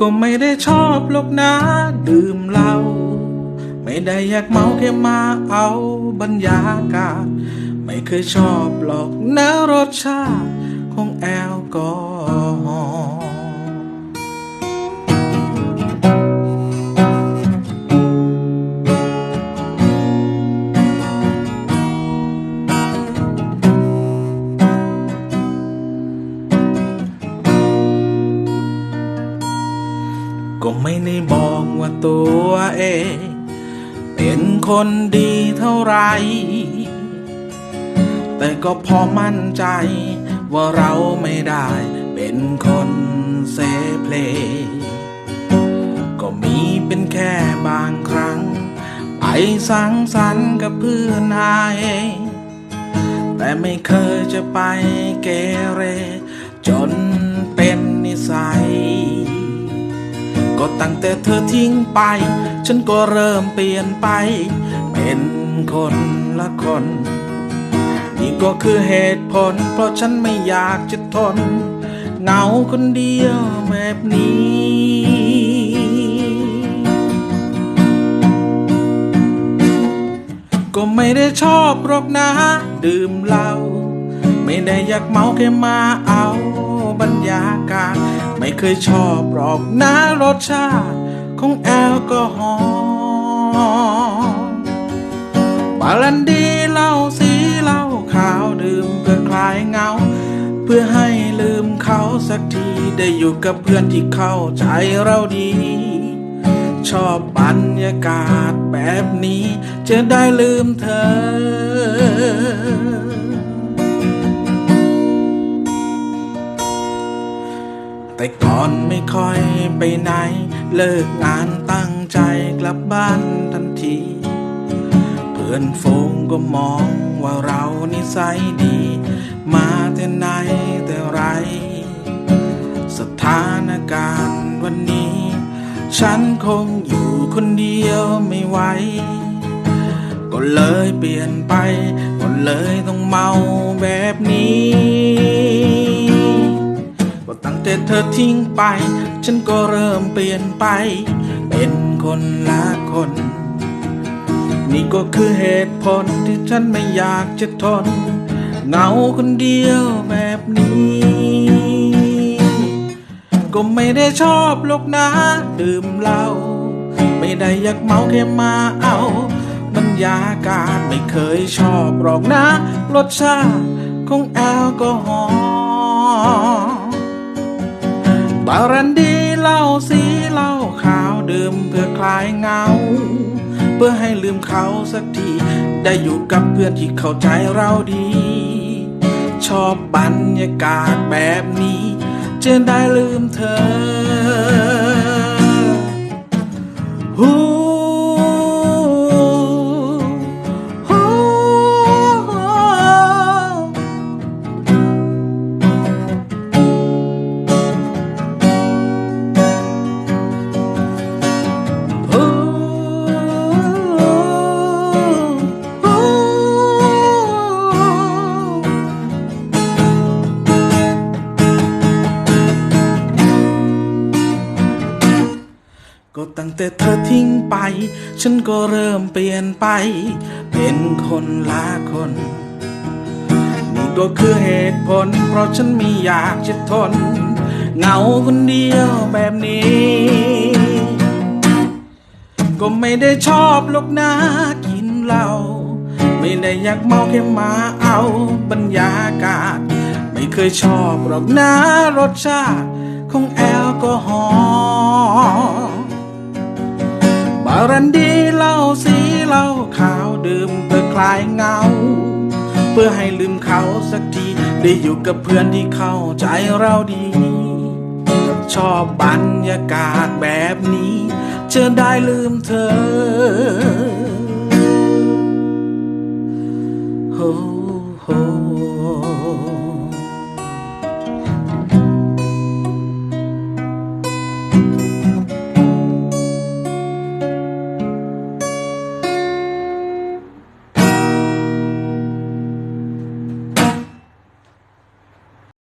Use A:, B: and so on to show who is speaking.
A: ก็ไม่ได้ชอบหรอกนะ ดื่มเหล้าไม่ได้อยากเมาแค่มาเอาบรรยากาศ ไม่เคยชอบหรอกนะรสชาติของแอลกอฮอล์ ไม่ได้บอกว่าตัวเอง เป็นคนดีเท่าไร แต่ก็พอมั่นใจว่าเราไม่ได้เป็นคนเซเพลก็มีเป็นแค่บางครั้ง ไปสังสรรค์กับเพื่อนนายแต่ไม่เคยจะไปเกเร จนเป็นนิสัย ก็ตั้งแต่เธอทิ้งไป ฉันก็เริ่มเปลี่ยนไป เป็นคนละคน นี่ก็คือเหตุผล เพราะฉันไม่อยากจะทนเหงาคนเดียวแบบนี้ก็ไม่ได้ชอบหรอกนะ ดื่มเหล้า ไม่ได้อยากเมาแค่มาเอาบรรยากาศ ไม่เคยชอบหรอกนะรสชาติของแอลกอฮอล์บาลันดีเหล้าสีเหล้าขาวดื่มเพื่อคลายเงา เพื่อให้ลืมเขาสักทีได้อยู่กับเพื่อนที่เข้าใจเราดี ชอบบรรยากาศแบบนี้ จะได้ลืมเธอ แต่ก่อนไม่ค่อยไปไหน เลิกงานตั้งใจกลับบ้านทันที เพื่อนฝูงก็มองว่าเรานิสัยดี มาแต่ไหนแต่ไร สถานการณ์วันนี้ ฉันคงอยู่คนเดียวไม่ไหวก็เลยเปลี่ยนไป ก็เลยต้องเมาแบบนี้ แต่เธอทิ้งไป ฉันก็เริ่มเปลี่ยนไป เป็นคนละคน นี่ก็คือเหตุผลที่ฉันไม่อยากจะทนเหงาคนเดียวแบบนี้ ก็ไม่ได้ชอบหรอกนะดื่มเหล้าไม่ได้อยากเมาแค่มาเอาบรรยากาศไม่เคยชอบหรอกนะ รสชาติของแอลกอฮอล์ รันดีเหล้าสีเหล้าขาวดื่มเพื่อคลายเหงา เพื่อให้ลืมเขาสักที ได้อยู่กับเพื่อนที่เข้าใจเราดี ชอบบรรยากาศแบบนี้จะได้ลืมเธอ ตั้งแต่เธอทิ้งไป ฉันก็เริ่มเปลี่ยนไป เป็นคนละคน นี่ก็คือเหตุผล เพราะฉันไม่อยากจะทนเหงาคนเดียวแบบนี้ ก็ไม่ได้ชอบหรอกนะกินเหล้าไม่ได้อยากเมาแค่มาเอาบรรยากาศ ไม่เคยชอบหรอกนะรสชาติของแอลกอฮอล์ รันดีเหล้าสีเหล้าขาวดื่มเพื่อคลายเหงา เพื่อให้ลืมเขาสักที ได้อยู่กับเพื่อนที่เข้าใจเราดี ชอบบรรยากาศแบบนี้จะได้ลืมเธอโฮโฮ